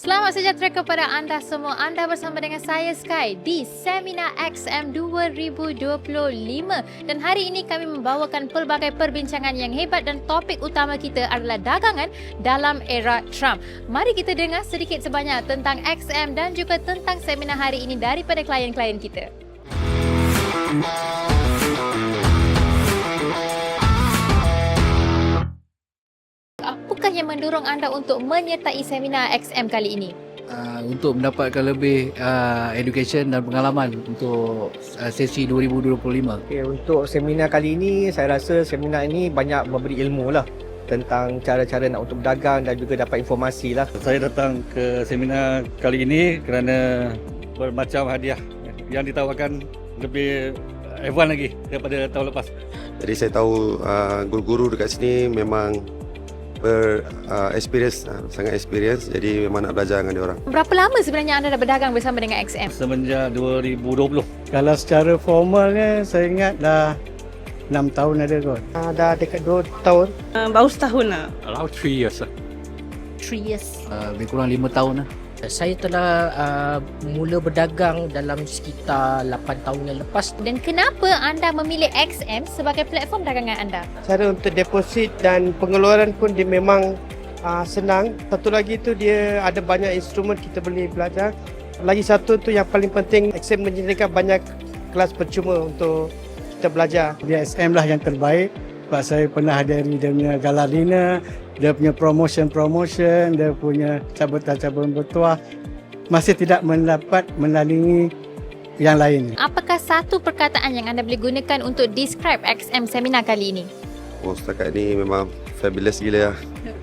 Selamat sejahtera kepada anda semua. Anda bersama dengan saya Sky di Seminar XM 2025 dan hari ini kami membawakan pelbagai perbincangan yang hebat dan topik utama kita adalah dagangan dalam era Trump. Mari kita dengar sedikit sebanyak tentang XM dan juga tentang seminar hari ini daripada klien-klien kita. Apakah mendorong anda untuk menyertai seminar XM kali ini? uh, untuk mendapatkan lebih uh, education dan pengalaman untuk uh, sesi 2025. Okay, untuk seminar kali ini, saya rasa seminar ini banyak memberi ilmu lah tentang cara-cara nak untuk berdagang dan juga dapat informasi lah. Saya datang ke seminar kali ini kerana bermacam hadiah yang ditawarkan lebih advance lagi daripada tahun lepas. Jadi saya tahu uh, guru-guru dekat sini memang ber uh, experience uh, sangat experience jadi memang nak belajar dengan dia orang. Berapa lama sebenarnya anda dah berdagang bersama dengan XM? Semenjak 2020. Kalau secara formalnya saya ingat dah 6 tahun ada kot. Uh, dah dekat 2 tahun. Uh, baru setahun lah. Around 3 years lah. 3 years. Uh, lebih kurang 5 tahun lah. Saya telah uh, mula berdagang dalam sekitar 8 tahun yang lepas. Dan kenapa anda memilih XM sebagai platform dagangan anda? Cara untuk deposit dan pengeluaran pun dia memang uh, senang. Satu lagi tu dia ada banyak instrumen kita boleh belajar. Lagi satu tu yang paling penting, XM menyediakan banyak kelas percuma untuk kita belajar. DSM lah yang terbaik sebab saya pernah hadiri dia punya gala dinner, dia punya promotion-promotion, dia punya cabutan-cabutan bertuah. Masih tidak mendapat menandingi yang lain. Apakah satu perkataan yang anda boleh gunakan untuk describe XM seminar kali ini? Oh setakat ni memang fabulous gila lah.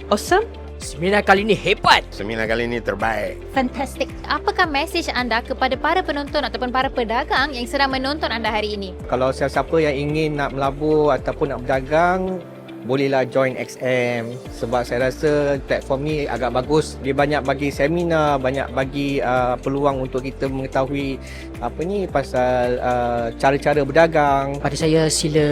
Awesome. Seminar kali ini hebat. Seminar kali ini terbaik. Fantastic. Apakah message anda kepada para penonton ataupun para pedagang yang sedang menonton anda hari ini? Kalau siapa-siapa yang ingin nak melabur ataupun nak berdagang, bolehlah join XM sebab saya rasa platform ni agak bagus. Dia banyak bagi seminar, banyak bagi uh, peluang untuk kita mengetahui apa ni pasal uh, cara-cara berdagang. Pada saya sila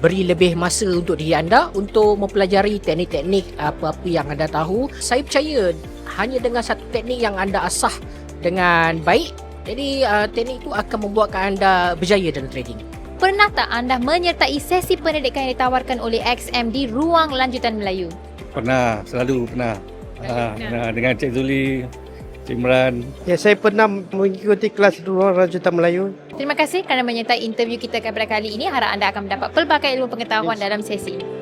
beri lebih masa untuk diri anda untuk mempelajari teknik-teknik apa-apa yang anda tahu. Saya percaya hanya dengan satu teknik yang anda asah dengan baik, jadi uh, teknik itu akan membuatkan anda berjaya dalam trading. Pernah tak anda menyertai sesi pendidikan yang ditawarkan oleh XM di Ruang Lanjutan Melayu? Pernah, selalu pernah. Ha, pernah dengan Cik Zuli, Cik Imran, Ya, saya pernah mengikuti kelas ruang lanjutan Melayu. Terima kasih kerana menyertai interview kita pada kali ini. Harap anda akan mendapat pelbagai ilmu pengetahuan dalam sesi.